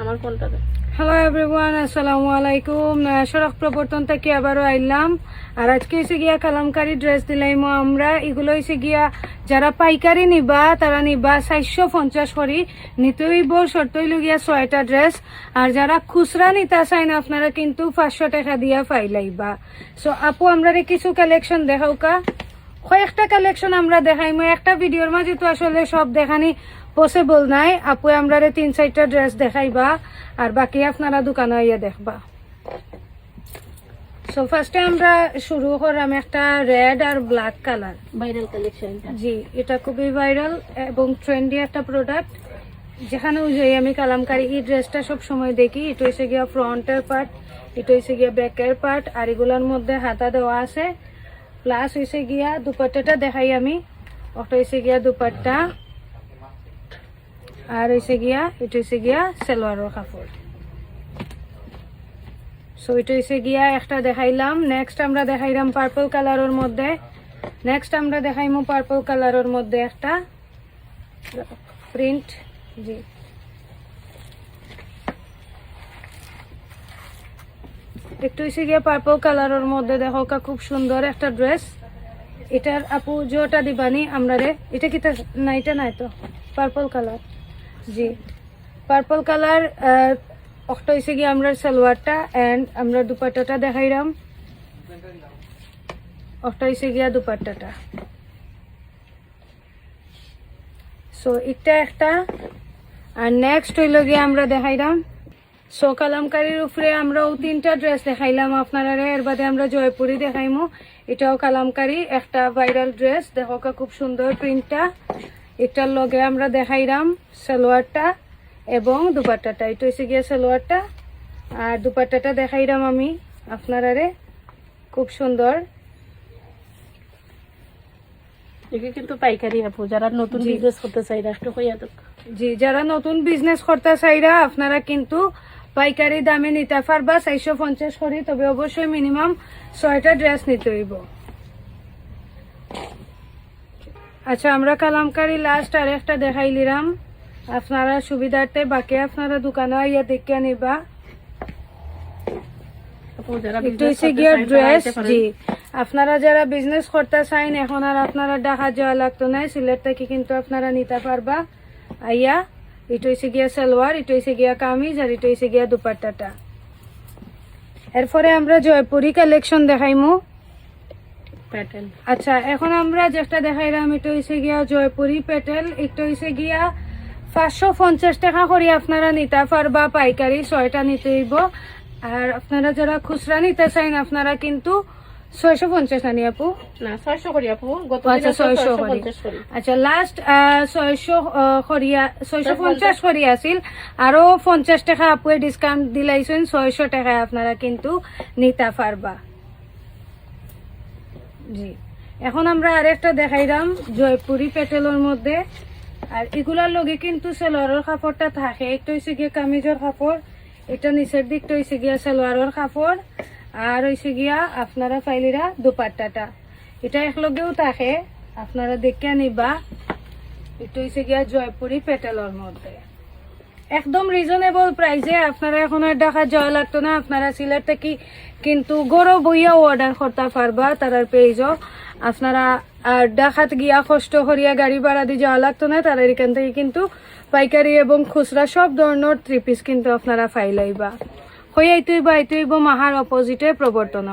আমার ফোনটা দে। Hello everyone আসসালামু আলাইকুম। সড়ক প্রবর্তন থেকে আবারও আইলাম। আর আজকে হয়েছে গিয়া কালামকারি ড্রেস দিলাইমো আমরা। এগুলো হয়েছে গিয়া যারা পাইকারি নিবা, তারা নিবা চারশো পঞ্চাশ করি। নিতেইব শর্তইল গিয়া ছয়টা ড্রেস। আর যারা খুচরা নিতা চাই না, আপনারা কিন্তু পাঁচশো টাকা দিয়া পাইলাইবা সো আপু, আমরা কিছু কালেকশন দেখাও কা? কয়েকটা কালেকশন আমরা দেখাইমো। একটা ভিডিওর মাঝে তো আসলে সব দেখানি পসিবল নাই। আপু আমরা তিন চারটা ড্রেস দেখাইবা আর বাকি আপনারা দোকানে আইয়া দেখবা। সো ফার্স্টে আমরা শুরু করলাম একটা রেড আর ব্ল্যাক কালার ভাইরাল কালেকশন জি এটা খুবই ভাইরাল এবং ট্রেন্ডি একটা প্রোডাক্ট যেখানে যাই আমি কালামকারি এই ড্রেসটা সব সময় দেখি এটা হচ্ছে গিয়া ফ্রন্টের পার্ট এটা হচ্ছে গিয়া ব্যাকের পার্ট আর এগুলোর মধ্যে হাতা দেওয়া আছে। প্লাস হয়েছে গিয়া দুপাট্টাটা দেখাই আমি। ওটা হয়েছে গিয়া দুপাট্টা। আর হয়েছে গিয়া, এটা হয়েছে গিয়া সালোয়ারের কাপড়। সো এটা হয়েছে গিয়া একটা দেখাইলাম। নেক্সট আমরা দেখাইলাম পার্পল কালারের মধ্যে। নেক্সট আমরা দেখাইমু পার্পল কালারের মধ্যে একটা প্রিন্ট জি। একটু হয়েছে গিয়া পার্পল কালারের মধ্যে দেখো খুব সুন্দর একটা ড্রেস এটার আপু, জোটা দিবানি আমরা রে এটা কি না, এটা নাই তো। পার্পল কালার জি। পার্পল কালার একটা হয়েছে গিয়ে আমরা সালোয়ারটা অ্যান্ড আমরা দুপাট্টাটা দেখাইলাম একটা হয়েছে গিয়া দুপাট্টাটা। সো এটা একটা। আর নেক্সট হইল গিয়ে আমরা দেখাইলাম সো কালামকারির উপরে আমরাও তিনটা ড্রেস দেখাইলাম। আপনারা এর বাদে আমরা জয়পুরি দেখাইমু। এটাও কালামকারি, একটা ভাইরাল ড্রেস দেখো খুব সুন্দর প্রিন্টটা এটার লগে আমরা দেখাইলাম সালোয়ারটা এবং দুপাট্টাটা। এটা হচ্ছে গিয়া সালোয়ারটা। আর দুপাট্টাটা দেখাইলাম আমি আপনারা খুব সুন্দর। কিন্তু পাইকারি আপু যারা নতুন। বিজনেস করতে চাই রাষ্ট্র হইয়া জি যারা নতুন বিজনেস করতে চাইরা আপনারা কিন্তু পাইকারি দামে নিতে পারবা। চারশো পঞ্চাশ করি তবে অবশ্যই মিনিমাম ছয়টা ড্রেস নিতে হইব। আচ্ছা আমরা কালামকারি লাস্ট আর একটা দেখাই দেখাইলিরাম আপনারা সুবিধার্থে বাকি আপনারা দোকানে আইয়া দেখে নিবা। ড্রেস জি। আপনারা যারা বিজনেস করতে চাইন এখন আর আপনারা ঢাকা যাওয়া লাগতো না সিলেট থেকে কিন্তু আপনারা নিতে পারবা। আইয়া এটা হচ্ছে গিয়া সালোয়ার এটা হচ্ছে গিয়া কামিজ আর এটা হচ্ছে গিয়া দুপাট্টাটা। এরপরে আমরা জয়পুরি কালেকশন দেখাইমু। প্যাটার্ন আচ্ছা এখন আমরা যেটা দেখাইলাম এটা হয়েছে গিয়া জয়পুরি পেটেল এটা হয়েছে গিয়া পাঁচশো পঞ্চাশ টাকা করে আপনারা নিতে পারবা পাইকারি ছয়টা নিতে হইব। আর আপনারা যারা খুচরা নিতে চাইন আপনারা কিন্তু ছয়শো পঞ্চাশ আনি আপু। না ছয়শো করি আপু। আচ্ছা ছয়শো আচ্ছা লাস্ট ছয়শো করিয়া ছয়শো পঞ্চাশ করি আছিল। আরও পঞ্চাশ টাকা আপুয়ে ডিসকাউন্ট দিলাইছেন ছয়শো টাকায় আপনারা কিন্তু নিতে পারবা। জি। এখন আমরা আরেকটা দেখাইলাম, জয়পুরি পেটেলের মধ্যে। আর এগুলার লগে কিন্তু সেলোয়ারের কাপড়টা থাকে। একটা হয়েছে গিয়ে কামিজের কাপড়, এটা নিচের দিকটা হয়েছে গিয়া সেলোয়ারের কাপড়, আর হয়েছে গিয়া আপনারা ফাইলিরা দুপাট্টাটা। এটা একলগেও থাকে, আপনারা দেখে নিবা। এটা হয়েছে গিয়া জয়পুরি পেটেলের মধ্যে। একদম রিজনেবল প্রাইসে আপনারা এখন আর ঢাকা যাওয়া লাগতো না। আপনারা সিলেট থেকে কিন্তু গরো বইয়াও অর্ডার করতে পারবা, তারার পেজও আপনারা, আর ঢাকাত গিয়া কষ্ট করিয়া গাড়ি ভাড়া দিয়ে যাওয়া লাগতো না। তারা এখান থেকে কিন্তু পাইকারি এবং খুচরা সব ধরনের থ্রি পিস কিন্তু আপনারা ফাইলাইবা হইয়াইতেই বা আইতেইব মাহার অপোজিটে প্রবর্তন।